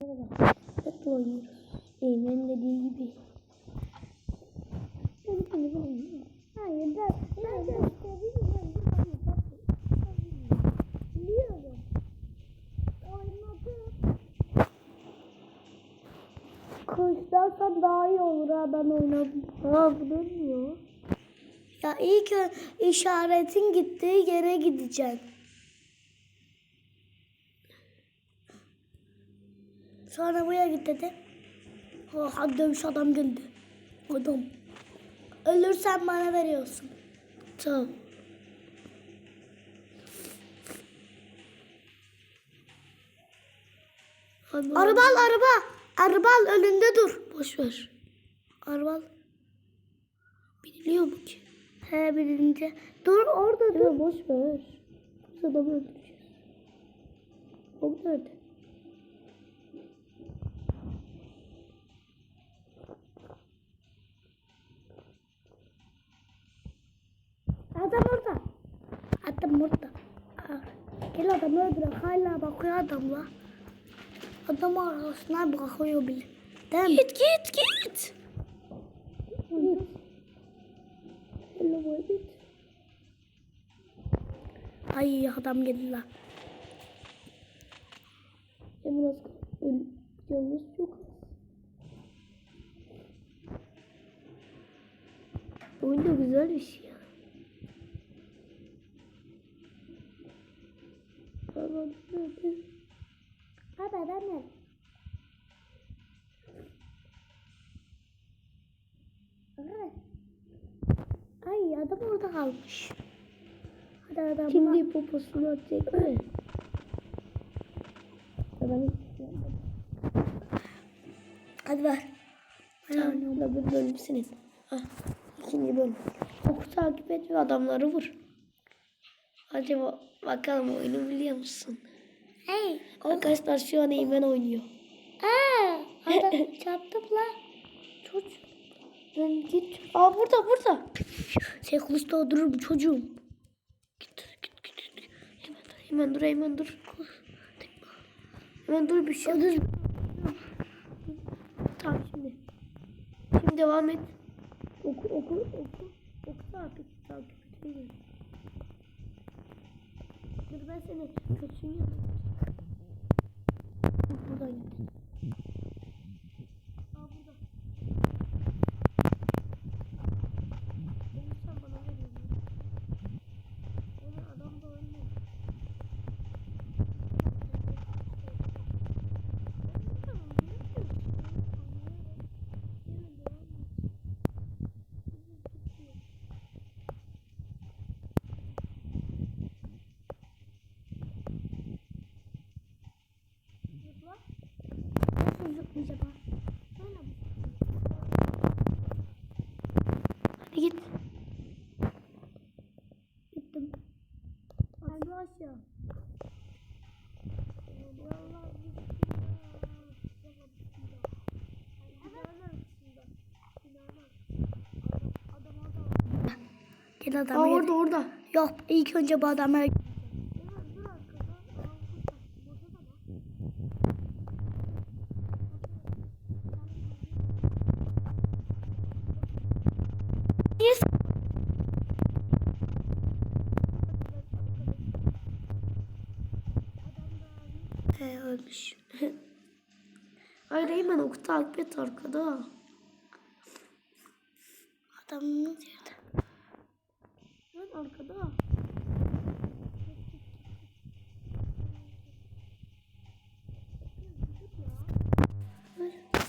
Hep oynuyoruz. Eymen dediği gibi. Hayır ben, ben göstereyim. Biliyorum. Oynadım. Koşlarsan daha iyi olur ha ben oynadım. Ha bu dönmüyor. Ya ilk işaretin gittiği yere gideceksin. Sonra buraya git dedi. Oh, hadi dövüş adam geldi. Adam. Ölürsen bana veriyorsun. Tamam. Araba al araba. Araba al önünde dur. Boş ver. Araba al. Biniliyor mu ki? He binince. Dur orada dur. boş ver. Biz adamı öldüreceğiz. O nerede? Adam orada. Adam orada. Gel adamı öldür. Hala bakıyor adamla. Adam arasına bakıyor bile. Değil mi? Git git git. Hello boy git. Ay adam geldi la. Ya biraz yalnız çok az. Oyun da güzelmiş ya. Abi adam? Aha. Ay adam orada kalmış. Hadi adam Şimdi poposunu atacak? Adam Hadi ver. Tamam. Da bir bölüm senin. Ah, ikinci bölüm. Oku takip et ve adamları vur. Hadi ba- bakalım oyunu biliyor musun? Hey. Arkadaşlar şu an Eymen oynuyor. Aa, adam çarptım la. Çocuk. Ben git. Aa burada burada. Şey kılıçta öldürürüm çocuğum. Git git git. git. Hemen dur hemen dur hemen dur. Hemen dur bir şey. Dur. Tamam şimdi. Şimdi devam et. Oku oku oku. Oku takip takip Dur ben seni kaçırıyorum. Buradan git. Aa burada. Onu sen bana veriyorsun. Evet adam da ölmüyor. Zıpla. Nasıl zıplayacak ha? Böyle mi? Hadi git. Gittim. Aşağı. Gel adamı Aa, gel. orada orada. Yok ilk önce bu adamı Yes. Oku takip et arkada. Adamın nerede? Ben arkada.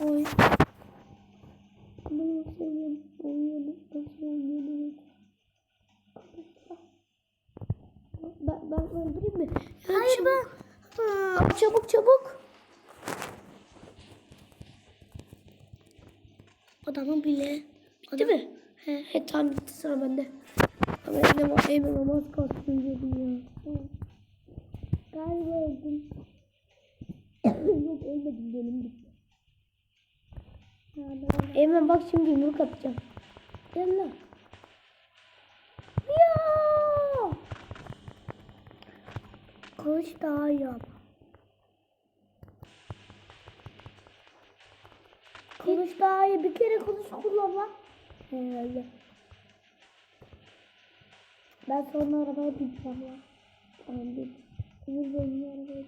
Oy. Ben seviyorum. Oyunu nasıl oynuyorum? Ben, ben öldüreyim mi? Ya Hayır, çabuk. Aa, çabuk çabuk. Adamın bile. Bitti mi? He. He tamam bitti sıra bende. Ama Eymen, Eymen namaz kalsın diyordum ya. Galiba öldüm. Yok ölmedim. Ya, ben- Eymen bak şimdi yumruk atacağım. Gel lan. Ya! Kılıç daha iyi ama. Konuş daha iyi. Bir kere konuş kullan lan. Herhalde. Ben sonra arabaya bineceğim ya. Tamam bin. Emir benim arabaya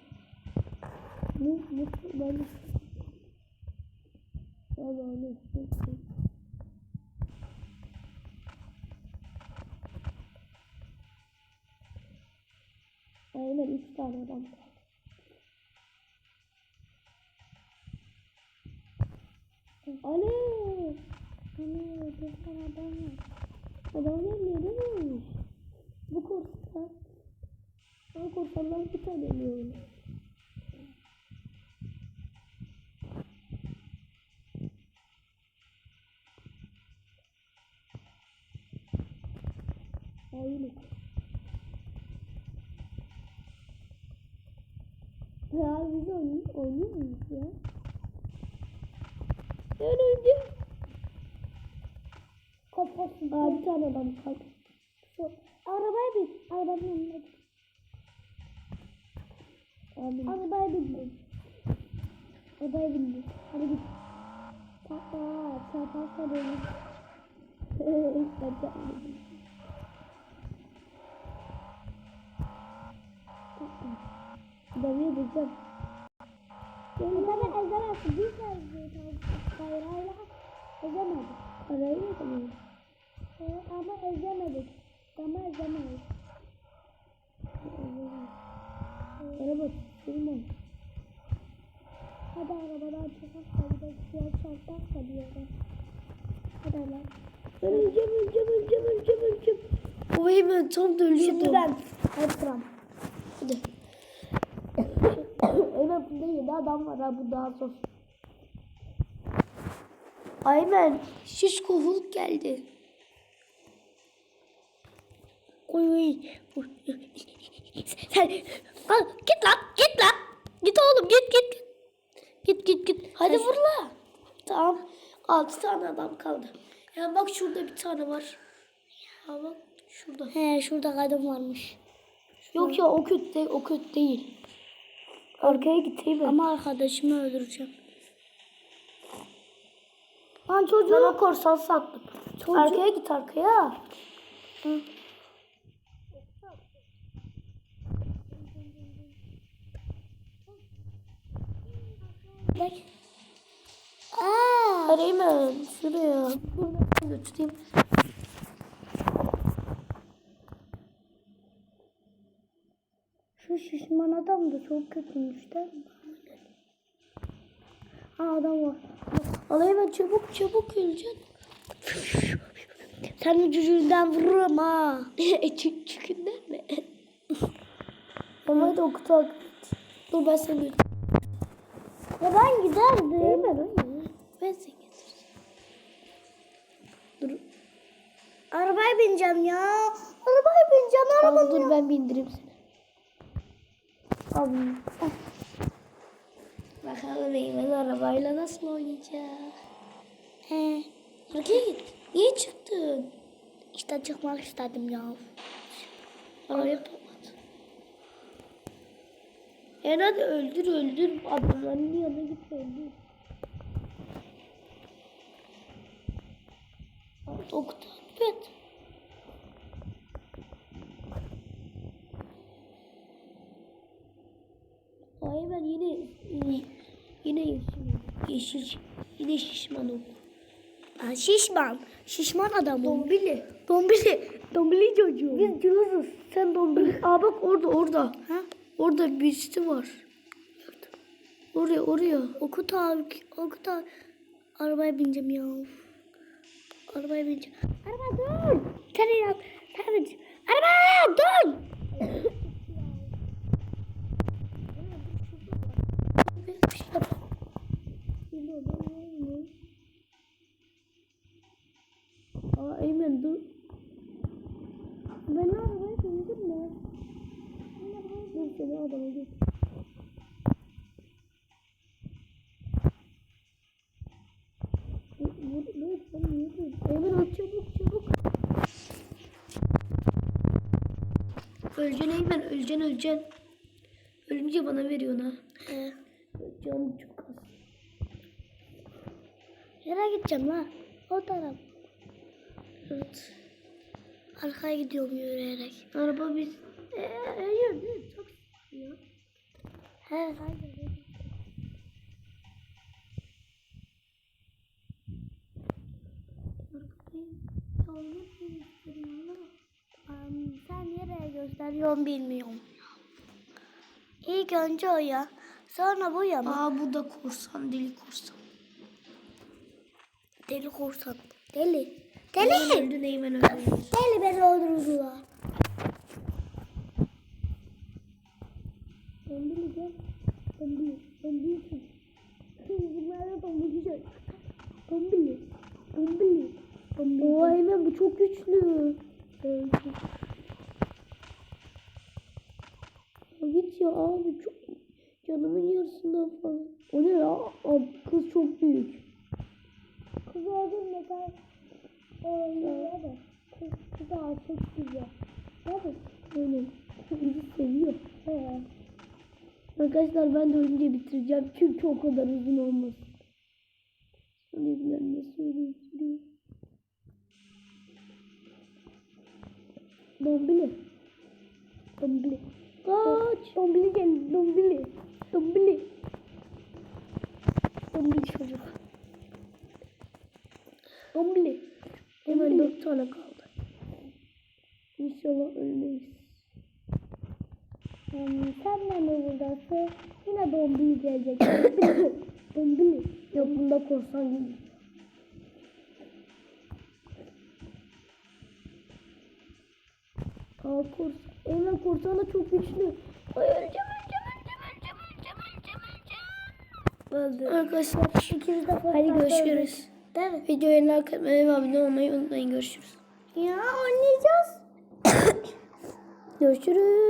Ne? Ne? Ben de... Allah ne? Ne? Aynen üç tane adam kaldı. Ana bir tane adam var. Adamlar neredeymiş? Bu korsan. Bu korsanlar bir tane ölüyor. Aynen. Ya biz oynuyor muyuz ya? Kafasın. Aa bir tane adam kaldı. Şu arabaya bin. Arabanın önüne git. Abi. Arabaya bindim. Arabaya bindim. Hadi git. Aa, çarparsa benim. ben çarpmadım. Dövüyor diyeceğim. Beni ezemezsin. Bir kere kayrayla ezemedik. Kayrayla ezemedik. Evet, ama ezemedik. Ama ezemedik. Araba sürmem. Hadi arabadan çıkarsa bir de suya çarparsa bir yere. Hadi lan. Öleceğim, öleceğim, öleceğim, öleceğim, öleceğim. O hemen tam da ölüyordu. Şimdi ben. Hadi sıram. Hadi. Evet bunda yedi adam var ha bu daha zor. Aymen şişko Hulk geldi. Oy oy. Sen Al, git lan git lan. Git oğlum git git. Git git git. Hadi vur la. Tamam. Altı tane adam kaldı. Ya bak şurada bir tane var. Ya bak şurada. He şurada kadın varmış. Yok ya o kötü değil, o kötü değil. Arkaya gideyim ben. Ama arkadaşımı öldüreceğim. Lan çocuğu. Sana korsan sattım. Çocuk- Arkaya git arkaya. Bak. Aa. Arayayım şuraya. Buradan götüreyim. Şu şişman adam da çok kötüymüş değil mi? Ha adam var. Alayım ben çabuk çabuk öleceksin. Senin cücüğünden vururum ha. Çıkından mı? Ama hadi oku al. Dur ben seni. Ya ben giderdim. Değil mi lan? Ben seni getireceğim. Dur. Arabaya bineceğim ya. Arabaya bineceğim. Al, Arabaya dur ben bindireyim seni. Al bunu. Al. Bakalım Eymen arabayla nasıl oynayacak? He. Arkaya git. Niye çıktın? İşte çıkmak istedim ya. Patlat. Yani hadi öldür öldür. Adamların yanına git öldür. Oku takip et. Ay ben yine yine yeşil yeşil yine şişman oldum. Ha, şişman. Şişman adam. Dombili. Dombili. Dombili çocuğu. Biz cılızız. Sen dombili. Aa bak orada orada. Ha? Orada birisi var. Oraya oraya. Okut abi. Okut abi. Arabaya bineceğim ya. Arabaya bineceğim. Araba dur. Sen yap. Sen. Araba dur. Aa Eymen dur. Ben arabaya bindim mi? Seni adama git. Vur, vur, vur, dur? Eymen çabuk çabuk. Öleceksin Eymen, öleceksin, öleceksin. Ölünce bana veriyorsun ha. Ee, Canım çok az. Nereye gideceğim la? O taraf. Evet. Arkaya gidiyorum yürüyerek. Araba biz... Eee hayır değil mi? Çok sıkıyor. Am, sen nereye gösteriyorsun bilmiyorum. İlk önce o ya. Sonra bu ya mı? Aa bu da korsan, deli korsan. Deli korsan. Deli. Deli. öldü, Eymen öldü. Deli beni öldürdüler. Tombili gel. Tombili. Tombili. Bunlarla tombili gel. Tombili. Tombili. Tombili. Oo Eymen bu çok güçlü. Evet. Git ya abi çok canımın yarısından fazla. O ne ya? Abi, kız çok büyük. Arkadaşlar ben de ölünce bitireceğim. Çünkü o kadar uzun olmaz. Söyleyebilir ne söyleyeyim. Dombili. Dombili. Kaç. Dombili gel. Dombili. Dombili. Dombili çocuk. Dombili. Hemen dört tane kaldı. İnşallah ölmeyiz. Hmm, sen de mi buradasın? Yine bombayı gelecek. Dombili. Yok bunda korsan gibi. Aa korsan. Eymen korsan da çok güçlü. Ay öleceğim öleceğim öleceğim öleceğim öleceğim öleceğim öleceğim. Öldü. Arkadaşlar İkimiz de hadi görüşürüz. Değil mi? Videoya like atmayı ve abone olmayı unutmayın. Görüşürüz. Ya oynayacağız. Görüşürüz.